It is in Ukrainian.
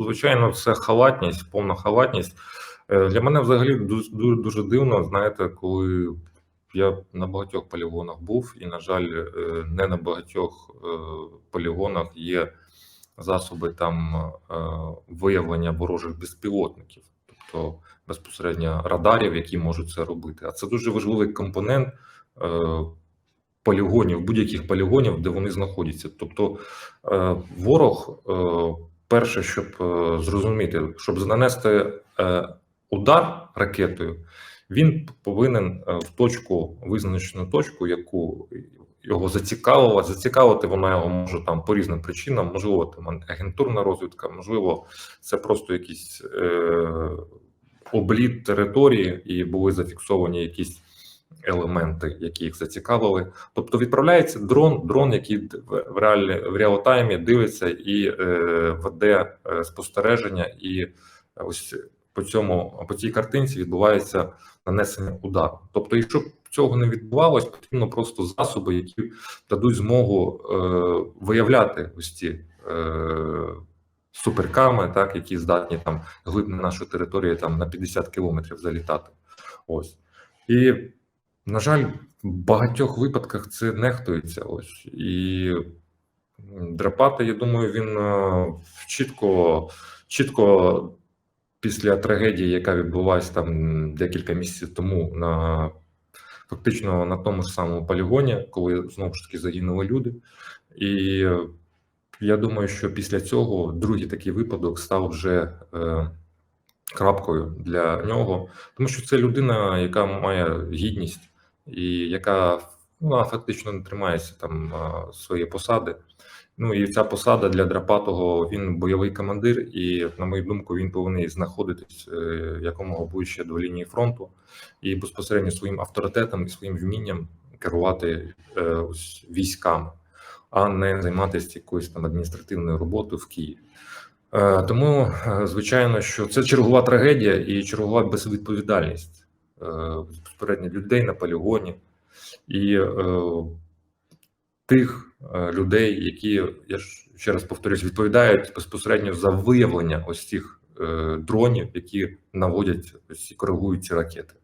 Ну, звичайно, це халатність, повна халатність. Е, Для мене взагалі дуже, дуже, дивно, знаєте, коли я на багатьох полігонах був, і, на жаль, е, не на багатьох е, полігонах є засоби там виявлення ворожих безпілотників, тобто безпосередньо радарів, які можуть це робити. А це дуже важливий компонент полігонів, будь-яких полігонів, де вони знаходяться. Тобто ворог, перше, щоб е, зрозуміти, щоб нанести е, удар ракетою, він повинен е, в точку, визначену точку, яку його зацікавила, зацікавити вона його може там по різним причинам, можливо, там агентурна розвідка, можливо, це просто якісь е, обліт території, і були зафіксовані якісь елементи, які їх зацікавили. Тобто відправляється дрон, дрон, який в реалі в реалтаймі дивиться і е, веде е, спостереження, і ось по цьому по цій картинці відбувається нанесення удару. Тобто, якщо цього не відбувалось, потрібно просто засоби, які дадуть змогу е, виявляти ось ці. Е, Суперками, так які здатні там глиб на нашу територію там на 50 кілометрів залітати. Ось і на жаль, в багатьох випадках це нехтується. Ось і Драпати, я думаю, він е, чітко, чітко після трагедії, яка відбулася там декілька місяців тому, на фактично на тому ж самому полігоні, коли знову ж таки загинули люди. І я думаю, що після цього другий такий випадок став вже. Е, крапкою для нього, тому що це людина, яка має гідність і яка ну, вона фактично не тримається там своєї посади. Ну і ця посада для Драпатого він бойовий командир, і на мою думку, він повинен знаходитись е, якомога ближче до лінії фронту і безпосередньо своїм авторитетом і своїм вмінням керувати е, ось військами, а не займатися якоюсь там адміністративною роботою в Києві. Е, Тому, звичайно, що це чергова трагедія і чергова безвідповідальність безпосередньо людей на полігоні і е, тих е, людей, які я ще раз повторюсь, відповідають безпосередньо за виявлення ось цих е, дронів, які наводять ось коригують ці ракети.